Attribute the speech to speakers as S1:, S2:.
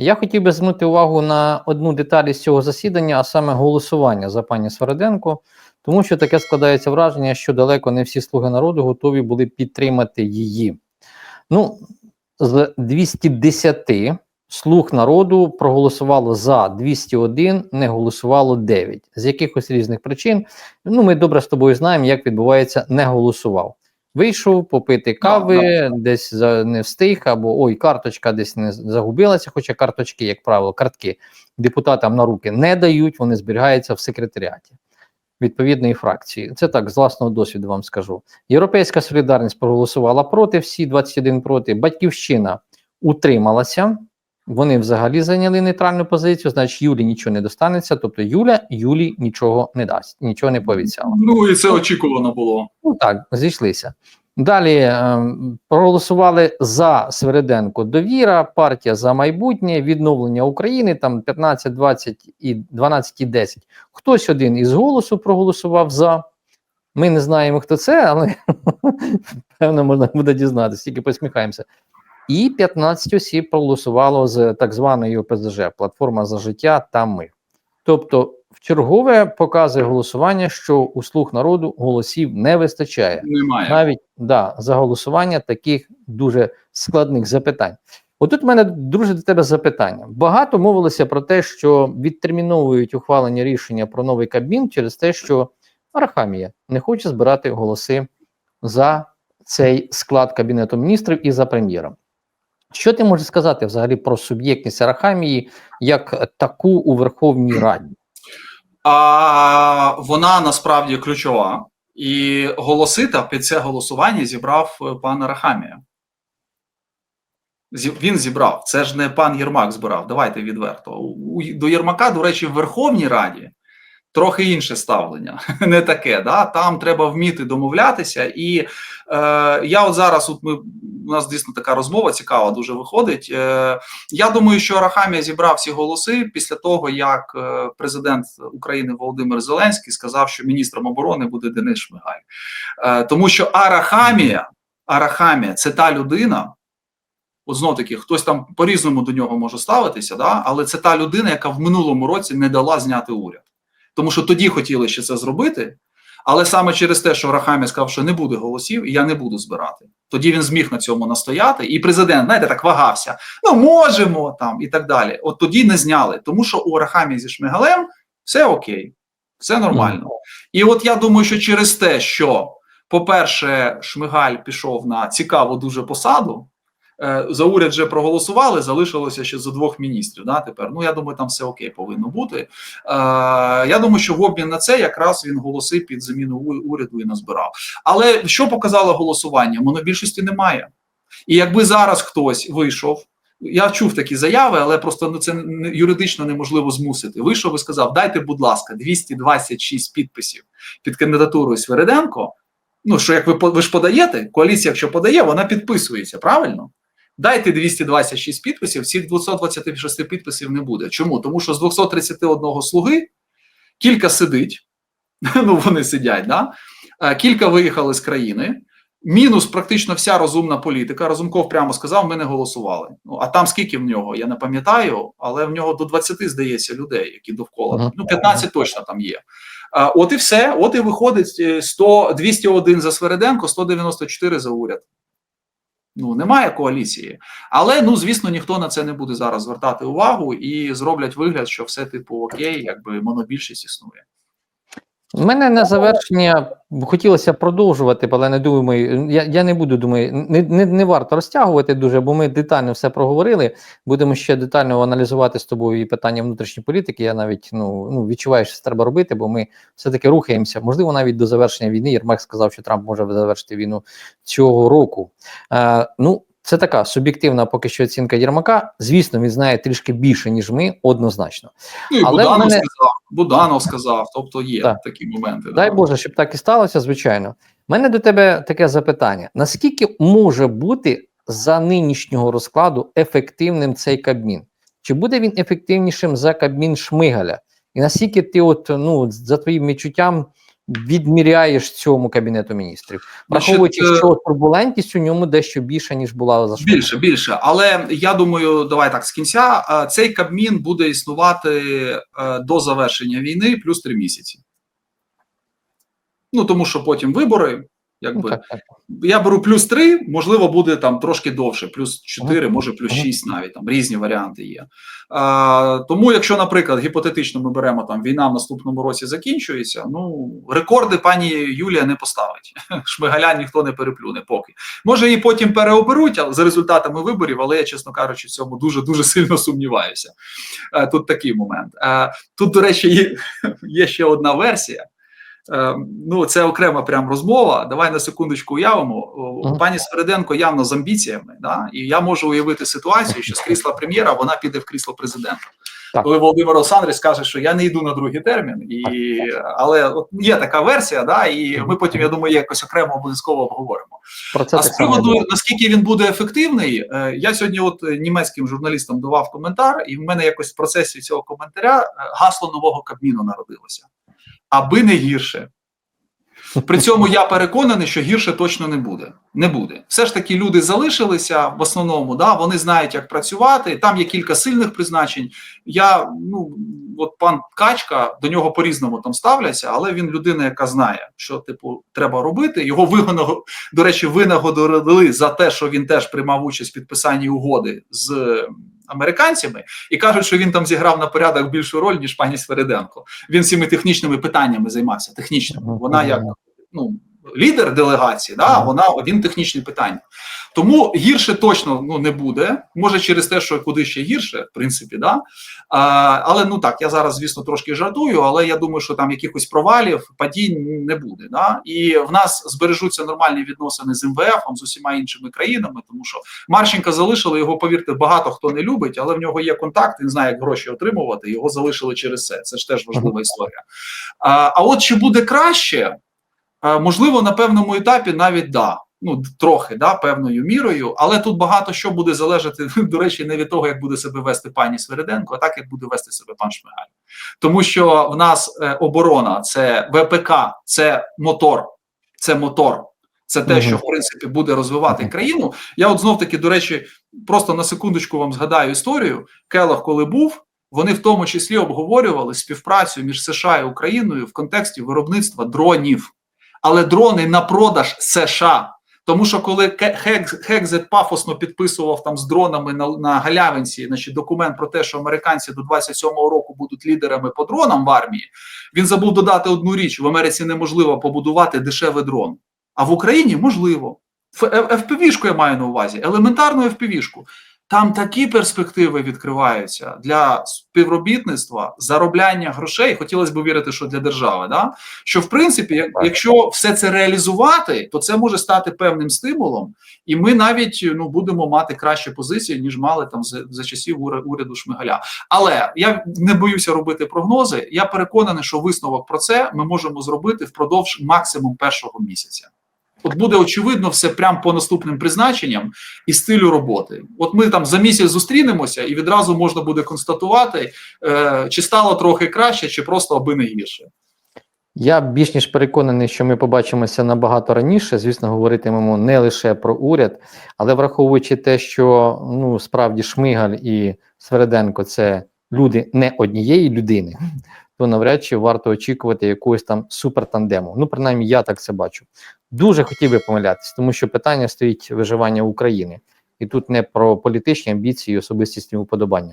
S1: Я хотів би звернути увагу на одну деталь із цього засідання, а саме голосування за пані Свереденко, тому що таке складається враження, що далеко не всі слуги народу готові були підтримати її. Ну, з 210 слуг народу проголосувало за 201, не голосувало 9. З якихось різних причин. Ну, ми добре з тобою знаємо, як відбувається, не голосував. Вийшов попити кави, десь за, не встиг, або ой, карточка десь не загубилася, хоча карточки, як правило, картки депутатам на руки не дають, вони зберігаються в секретаріаті відповідної фракції. Це так, з власного досвіду вам скажу. Європейська солідарність проголосувала проти, всі 21 проти. Батьківщина утрималася. Вони взагалі зайняли нейтральну позицію, значить, Юлі нічого не достанеться. Тобто Юля Юлі нічого не дасть, нічого не пообіцяла.
S2: Ну і це очікувано було.
S1: Ну так, зійшлися. Далі е, проголосували за Свереденко довіра, партія за майбутнє, відновлення України, там 15, 20 і 12 і 10. Хтось один із голосу проголосував за. Ми не знаємо, хто це, але певно можна буде дізнатися, тільки посміхаємося. І 15 осіб проголосувало з так званої ОПЗЖ платформа за життя та ми. Тобто, в чергове показує голосування, що у слуг народу голосів не вистачає
S2: Немає.
S1: навіть да, за голосування таких дуже складних запитань. Отут в мене, друже, до тебе запитання. Багато мовилося про те, що відтерміновують ухвалення рішення про новий Кабмін через те, що Арахамія не хоче збирати голоси за цей склад Кабінету міністрів і за прем'єром. Що ти можеш сказати взагалі про суб'єктність Арахамії як таку у Верховній Раді?
S2: А вона насправді ключова. І голоси та під це голосування зібрав е, пан Арахамія. Він зібрав. Це ж не пан Єрмак збирав. Давайте відверто. До Єрмака, до речі, в Верховній Раді трохи інше ставлення. Не таке. Да? Там треба вміти домовлятися. І е, я от зараз, от ми, у нас дійсно така розмова цікава, дуже виходить. Е, я думаю, що Арахамія зібрав всі голоси після того, як е, президент України Володимир Зеленський сказав, що міністром оборони буде Денис Шмигаль. Е, тому що Арахамія, Арахамія це та людина. От знов таки, хтось там по-різному до нього може ставитися, да? але це та людина, яка в минулому році не дала зняти уряд. Тому що тоді хотіли ще це зробити, але саме через те, що Рахамія сказав, що не буде голосів, і я не буду збирати. Тоді він зміг на цьому настояти, і президент, знаєте, так вагався. Ну можемо там і так далі. От тоді не зняли, тому що у Рахамії зі Шмигалем все окей, все нормально. І от я думаю, що через те, що, по-перше, Шмигаль пішов на цікаву дуже посаду. Е, За уряд вже проголосували, залишилося ще за двох міністрів. Да, тепер ну я думаю, там все окей повинно бути. Е, я думаю, що в обмін на це якраз він голоси під заміну уряду і назбирав. Але що показало голосування? Монобільшості немає. І якби зараз хтось вийшов, я чув такі заяви, але просто ну, це юридично неможливо змусити. Вийшов і сказав: дайте, будь ласка, 226 підписів під кандидатурою Свериденко. Ну, що як ви ви ж подаєте, коаліція, якщо подає, вона підписується, правильно? Дайте 226 підписів, цих 226 підписів не буде. Чому? Тому що з 231 слуги кілька сидить, ну вони сидять, да? Е, кілька виїхали з країни. Мінус практично вся розумна політика. Разумков прямо сказав: ми не голосували. Ну а там скільки в нього? Я не пам'ятаю, але в нього до 20, здається, людей, які довкола.
S1: Ага.
S2: Ну 15 точно там є. А, от і все. От і виходить е, 100, 201 за Свереденко, 194 за уряд. Ну немає коаліції, але ну звісно, ніхто на це не буде зараз звертати увагу і зроблять вигляд, що все типу окей, якби монобільшість існує.
S1: У мене на завершення хотілося продовжувати, але не думаю, я, я не буду думаю, не, не, не варто розтягувати дуже, бо ми детально все проговорили. Будемо ще детально аналізувати з тобою і питання внутрішньої політики. Я навіть ну, ну відчуваю, що це треба робити, бо ми все-таки рухаємося. Можливо, навіть до завершення війни. Єрмак сказав, що Трамп може завершити війну цього року. Е, ну, це така суб'єктивна поки що оцінка Єрмака. Звісно, він знає трішки більше, ніж ми, однозначно.
S2: Ну і
S1: Але
S2: Буданов
S1: мене-
S2: сказав, Буданов сказав, тобто є
S1: Так.
S2: такі моменти.
S1: Дай
S2: да.
S1: Боже, щоб так і сталося, звичайно. У мене до тебе таке запитання: наскільки може бути за нинішнього розкладу ефективним цей Кабмін? Чи буде він ефективнішим за Кабмін Шмигаля? І наскільки ти, от ну за твоїм відчуттям, відміряєш цьому кабінету міністрів, враховуючи,
S2: е,
S1: що турбулентність у ньому дещо більша ніж була за
S2: Більше, більше. Але я думаю, давай так з кінця. е, Цей Кабмін буде існувати е, до завершення війни плюс три місяці. Ну тому що потім вибори.
S1: Ну,
S2: Якби
S1: так.
S2: я беру плюс 3, можливо, буде там трошки довше, плюс 4, може плюс
S1: Ага.
S2: 6 навіть там різні варіанти є. А, тому, якщо, наприклад, гіпотетично ми беремо там війна в наступному році закінчується, ну рекорди пані Юлія не поставить. Шмигаля ніхто не переплюне поки. Може, її потім переоберуть за результатами виборів, але я, чесно кажучи, в цьому дуже дуже сильно сумніваюся. Е, Тут такий момент. Е, Тут, до речі, є, є ще одна версія. Е, Ну, це окрема прям розмова. Давай на секундочку уявимо. Пані Свериденко явно з амбіціями, да? і я можу уявити ситуацію, що з крісла прем'єра вона піде в крісло президента.
S1: Так.
S2: Коли Володимир Олександрович скаже, що я не йду на другий термін, і але от є така версія, да, і ми потім, я думаю, якось окремо обов'язково обговоримо.
S1: Про це
S2: А з приводу наскільки він буде ефективний, е, я сьогодні, от німецьким журналістам давав коментар, і в мене якось в процесі цього коментаря е, гасло нового кабміну народилося, аби не гірше. При цьому я переконаний, що гірше точно не буде. Не буде. Все ж таки, люди залишилися в основному, да, вони знають, як працювати. Там є кілька сильних призначень. Я ну от пан Качка до нього по-різному там ставляться, але він людина, яка знає, що типу треба робити. Його вигоного, до речі, винагодили за те, що він теж приймав участь в підписанні угоди з американцями, і кажуть, що він там зіграв на порядок більшу роль ніж пані Свериденко. Він всіми технічними питаннями займався. Технічними. Вона як ну лідер делегації, да, вона він технічні питання. Тому гірше точно ну не буде. Може через те, що куди ще гірше, в принципі, да. А, але ну так, я зараз, звісно, трошки жартую, але я думаю, що там якихось провалів, падінь не буде. Да? І в нас збережуться нормальні відносини з МВФ, з усіма іншими країнами, тому що Марченка залишили його, повірте, багато хто не любить, але в нього є контакт, він знає, як гроші отримувати. Його залишили через це. Це ж теж важлива історія. А, а от чи буде краще? А, можливо, на певному етапі навіть да. Ну, трохи, да, певною мірою, але тут багато що буде залежати, до речі, не від того, як буде себе вести пані Свериденко, а так як буде вести себе пан Шмигаль. Тому що в нас е, оборона це ВПК, це мотор, це мотор, це те, що в принципі буде розвивати країну. Я, от знов таки, до речі, просто на секундочку вам згадаю історію. Келах, коли був, вони в тому числі обговорювали співпрацю між США і Україною в контексті виробництва дронів, але дрони на продаж США. Тому що коли Хекзет пафосно підписував там з дронами на, на галявинці, значить документ про те, що американці до 27-го року будуть лідерами по дронам в армії, він забув додати одну річ: в Америці неможливо побудувати дешевий дрон, а в Україні можливо. FPV-шку я маю на увазі, елементарну FPV-шку. Там такі перспективи відкриваються для співробітництва, заробляння грошей. Хотілося б вірити, що для держави, да? що в принципі, як- якщо все це реалізувати, то це може стати певним стимулом, і ми навіть ну будемо мати кращі позиції, ніж мали там за, за часів уряду Шмигаля. Але я не боюся робити прогнози. Я переконаний, що висновок про це ми можемо зробити впродовж максимум першого місяця. От буде очевидно все прямо по наступним призначенням і стилю роботи. От ми там за місяць зустрінемося, і відразу можна буде констатувати, е, чи стало трохи краще, чи просто аби не гірше.
S1: Я більш ніж переконаний, що ми побачимося набагато раніше. Звісно, говоритимемо не лише про уряд, але враховуючи те, що ну справді Шмигаль і Свереденко це люди не однієї людини, то навряд чи варто очікувати якогось там супертандему. Ну, принаймні, я так це бачу. Дуже хотів би помилятися, тому що питання стоїть виживання України, і тут не про політичні амбіції, і особистісні уподобання.